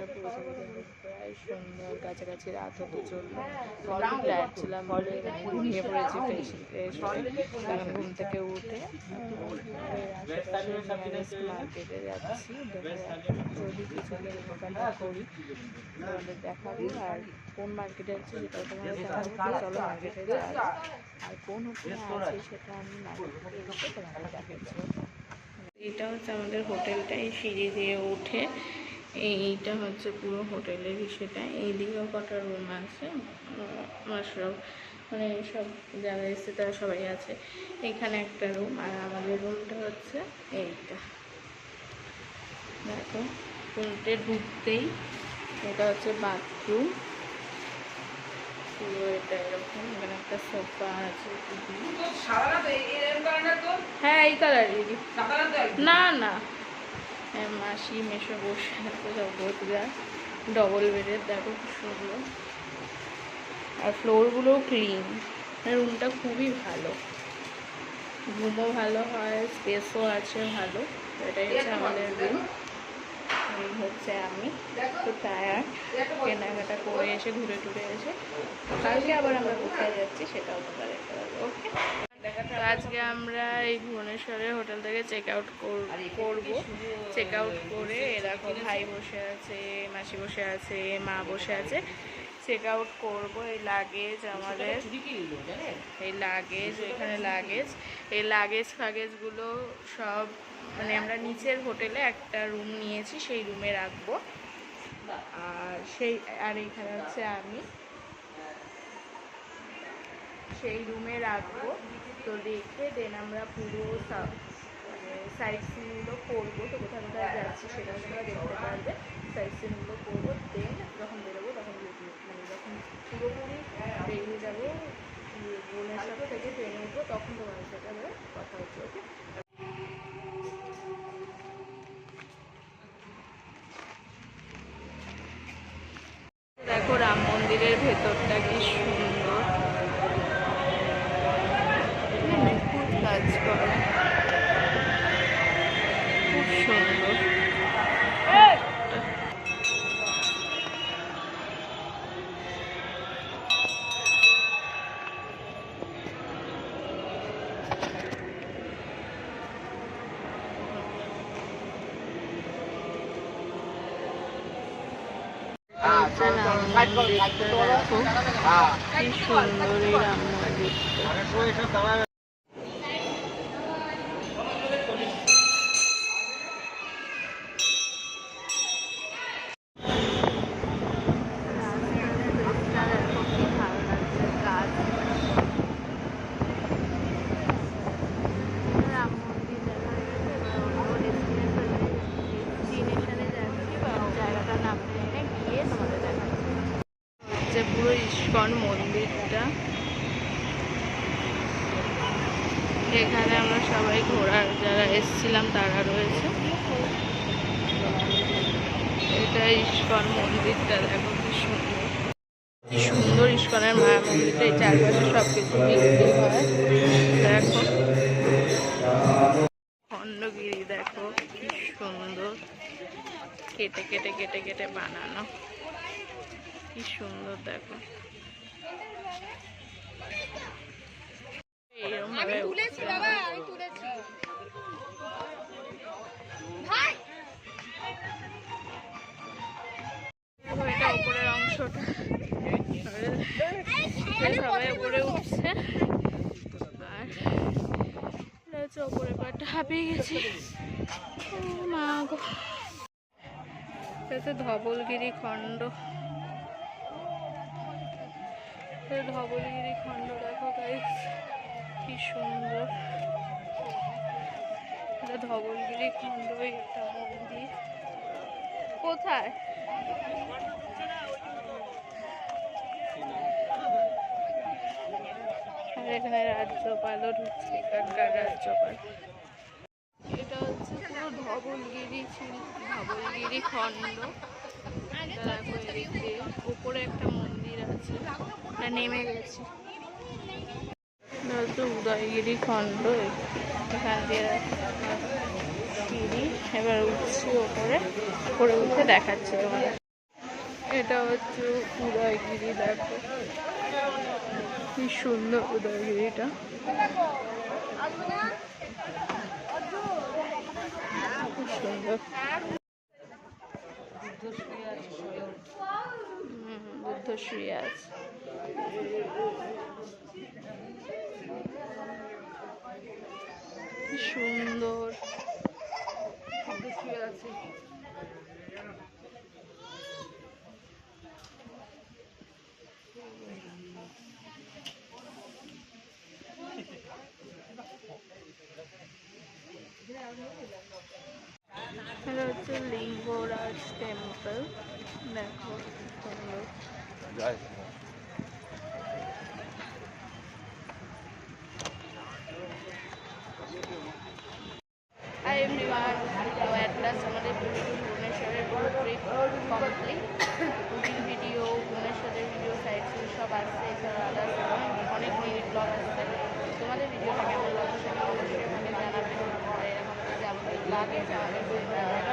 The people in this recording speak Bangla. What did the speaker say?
আমরা প্রায় সন্ধ্যার কাছাকাছি রাত হতে চলল। ঘুমিয়ে পড়েছি ঘুম থেকে উঠে মার্কেটে যাচ্ছি। যদি কিছু করি আর কোন মার্কেটে যাচ্ছি সেটাও তোমাদের চলো মার্কেটে যাই। আর কোন আছে সেটা আমি মার্কেটে এসে দেখাচ্ছি। এটা হচ্ছে আমাদের হোটেলটা এই সিঁড়ি দিয়ে উঠে। এইটা হচ্ছে পুরো হোটেলের সেটা এইদিকেও কটা রুম আছে সব মানে সব যারা এসছে তারা সবাই আছে। এখানে একটা রুম আর আমাদের রুমটা হচ্ছে এইটা। দেখো রুমটে ঢুকতেই এটা হচ্ছে বাথরুম পুরো এটা এরকম এখানে একটা সোফা আছে। হ্যাঁ এই কালারই না না। মাসি মেশো বসে আছে সব বসরা ডবল বেডের দেখো খুব সুন্দর। আর ফ্লোরগুলোও ক্লিন রুমটা খুবই ভালো। ঘুমও ভালো হয় স্পেসও আছে ভালো। এটাই হচ্ছে আমাদের রুম এই হচ্ছে আমি তো টায়ার কেনাকাটা করে এসে ঘুরে টুরে এসে কালকে আবার আমরা কোথায় যাচ্ছি সেটাও তোমরা দেখতে পারব ওকে? তো আজকে আমরা এই ভুবনেশ্বরের হোটেল থেকে চেক আউট করব। চেক আউট করে এরকম ভাই বসে আছে মাসি বসে আছে মা বসে আছে। চেক আউট করব এই লাগেজ আমাদের। এই লাগেজ এখানে লাগেজ এই লাগেজ ফাগেজগুলো সব মানে আমরা নিচের হোটেলে একটা রুম নিয়েছি সেই রুমে রাখব। আর সেই আর এখানে হচ্ছে আমি। সেই রুমে রাখব। তো রেখে দেন আমরা পুরো মানে সাইড সিনগুলো করব। তো কোথায় কোথায় যাচ্ছি সেটা তোমরা দেখতে পারবে। সাইড সিনগুলো করব দেন যখন বেরোবো তখন মানে যখন পুরোপুরি বেরিয়ে যাব ভুবনেশ্বর থেকে ট্রেনে উঠবো, তখন তোমাদের সাথে আবার কথা হচ্ছে ওকে দেখো রাম মন্দিরের ভেতরটা কি সুন্দর নিখুঁত কাজ করা। খুব সুন্দর। কি সুন্দর এই রাম মন্দিরটা রাস্তাটা দেখো কি ভালো লাগছে গাছ রাম মন্দির দেখা গেছে এবার অন্য ডেস্টিনেশনে যাচ্ছি বা জায়গাটার নাম জানি না গিয়ে তোমাদের দেখাচ্ছি হচ্ছে পুরো ইস্কন মন্দিরটা। এখানে আমরা সবাই ঘোরার, যারা এসছিলাম তারা রয়েছে। এটা ইস্কন মন্দিরটা, দেখো কি সুন্দর। কি সুন্দর ইস্কনের মায়া মন্দিরটা, এই চারপাশে সব কিছু বিক্রি হয়। দেখো। খণ্ডগিরি, দেখো কি সুন্দর। কেটে কেটে কেটে কেটে বানানো। কি সুন্দর, দেখো। ভাবে তুলেছি বাবা আমি তুলেছি। ভাই! এটা উপরের অংশটা সবাই উপরে উঠছে। আর হচ্ছে হাঁপিয়ে গেছি। ও মা গো। এটা হচ্ছে ধবলগিরি খণ্ড। ধবলগিরি খণ্ড দেখো গাইস কি সুন্দর। ধবলগিরি খণ্ড একটা মন্দির কোথায়? এখানে রাজ্যপালও ঢুকছে, এখানকার রাজ্যপাল। এটা হচ্ছে পুরো ধবলগিরি, ছিল ধবলগিরি খণ্ড উপরে একটা মন্দির আছে। নেমে গেছি। উদয়গিরি খণ্ড, এখান দিয়ে সিঁড়ি, এবার উঠছি ওপরে ওপরে উঠে দেখাচ্ছি তোমাদের। এটা হচ্ছে উদয়গিরি, দেখো। কি সুন্দর উদয়গিরিটা। সুন্দর। বুদ্ধ শুয়ে আছে। সুন্দর। শুয়ে আছে লিঙ্গরাজ টেম্পল দেখো সুন্দর आगे जा रहे हैं।